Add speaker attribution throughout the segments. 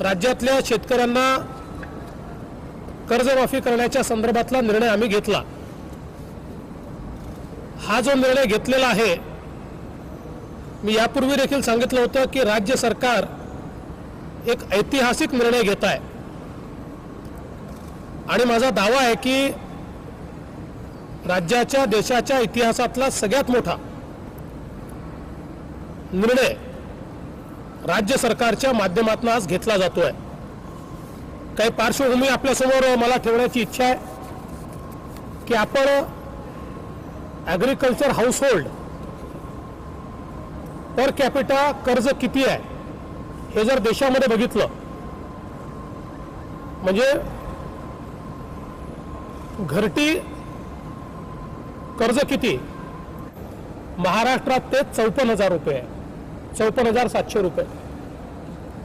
Speaker 1: राज्यातल्या शेतकऱ्यांना कर्जमाफी करण्याच्या संदर्भातला निर्णय आम्ही घेतला. हा जो निर्णय घेतलेला आहे मी यापूर्वी देखील सांगितलं होतं की राज्य सरकार एक ऐतिहासिक निर्णय घेत आहे आणि माझा दावा आहे की राज्याच्या देशाच्या इतिहासातला सगळ्यात मोठा निर्णय राज्य सरकारच्या माध्यमातून आज घेतला जातोय. काही पार्श्वभूमी आपल्यासमोर मला ठेवण्याची इच्छा आहे की आपण ॲग्रिकल्चर हाऊसहोल्ड पर कॅपिटा कर्ज किती आहे हे जर देशामध्ये बघितलं म्हणजे घरटी कर्ज किती? महाराष्ट्रात ते चौपन्न हजार रुपये आहे. चौपन्न हजार सातशे रुपये.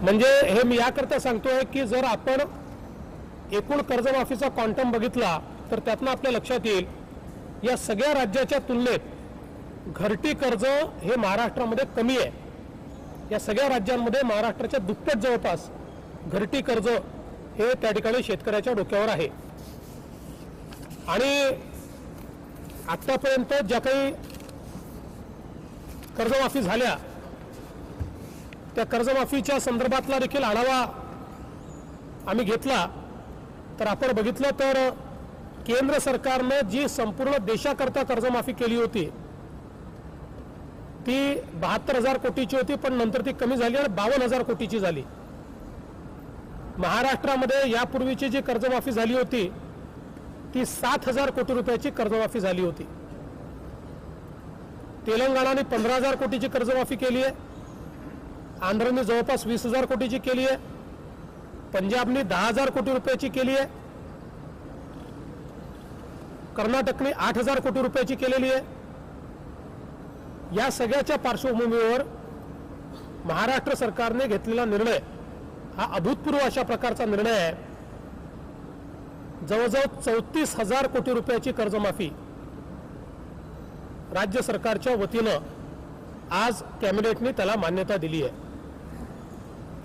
Speaker 1: म्हणजे हे मी याकरता सांगतोय की जर आपण एकूण कर्जमाफीचा क्वांटम बघितला तर त्यातनं आपल्या लक्षात येईल या सगळ्या राज्याच्या तुलनेत घरटी कर्ज हे महाराष्ट्रामध्ये कमी आहे. या सगळ्या राज्यांमध्ये महाराष्ट्राच्या दुप्पट जवळपास घरटी कर्ज हे त्या ठिकाणी शेतकऱ्याच्या डोक्यावर आहे. आणि आतापर्यंत ज्या काही कर्जमाफी झाल्या त्या कर्जमाफीच्या संदर्भातला देखील आढावा आम्ही घेतला. तर आपण बघितलं तर केंद्र सरकारनं जी संपूर्ण देशाकरता कर्जमाफी केली होती ती बहात्तर हजार कोटीची होती पण नंतर ती कमी झाली आणि बावन्न हजार कोटीची झाली. महाराष्ट्रामध्ये यापूर्वीची जी कर्जमाफी झाली होती ती सात हजार कोटी रुपयाची कर्जमाफी झाली होती. तेलंगणाने पंधरा हजार कोटीची कर्जमाफी केली आहे. आंध्रने जवळपास वीस हजार कोटीची केली आहे. पंजाबने दहा हजार कोटी रुपयाची केली आहे. कर्नाटकने आठ हजार कोटी रुपयाची केलेली आहे. या सगळ्याच्या पार्श्वभूमीवर महाराष्ट्र सरकारने घेतलेला निर्णय हा अभूतपूर्व अशा प्रकारचा निर्णय आहे. जवळजवळ चौतीस हजार कोटी रुपयाची कर्जमाफी राज्य सरकारच्या वतीनं आज कॅबिनेटने त्याला मान्यता दिली आहे.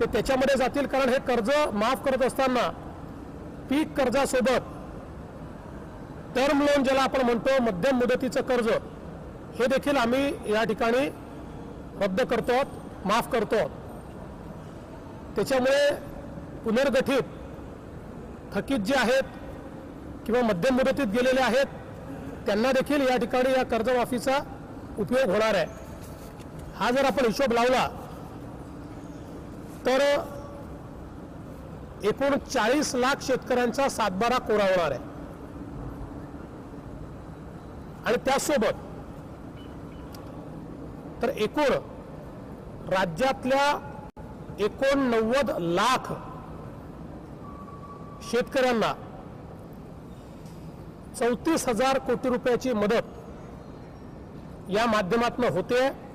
Speaker 1: ते त्याच्यामध्ये जातील कारण हे कर्ज माफ करत असताना पीक कर्जासोबत टर्म लोन ज्याला आपण म्हणतो मध्यम मुदतीचं कर्ज हे देखील आम्ही या ठिकाणी रद्द करतो माफ करतो. त्याच्यामुळे पुनर्गठित थकीत जे आहेत किंवा मध्यम मुदतीत गेलेले आहेत त्यांना देखील या ठिकाणी या कर्जमाफीचा उपयोग होणार आहे. हा जर आपण हिशोब लावला तर एकूण चाळीस लाख शेतकऱ्यांचा सातबारा कोरा होणार आहे. आणि त्यासोबत तर एकूण राज्यातल्या एकोणनव्वद लाख शेतकऱ्यांना चौतीस हजार कोटी रुपयाची मदत या माध्यमातून होते.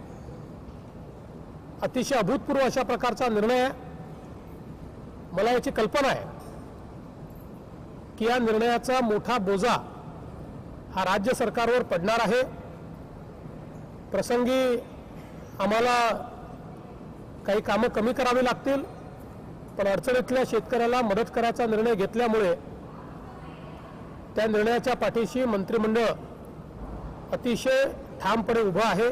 Speaker 1: अतिशय अभूतपूर्व अशा प्रकारचा निर्णय आहे. मला याची कल्पना आहे की या निर्णयाचा मोठा बोजा हा राज्य सरकारवर पडणार आहे. प्रसंगी आम्हाला काही कामं कमी करावी लागतील पण अडचणीतल्या शेतकऱ्याला मदत करायचा निर्णय घेतल्यामुळे त्या निर्णयाच्या पाठीशी मंत्रिमंडळ अतिशय ठामपणे उभं आहे.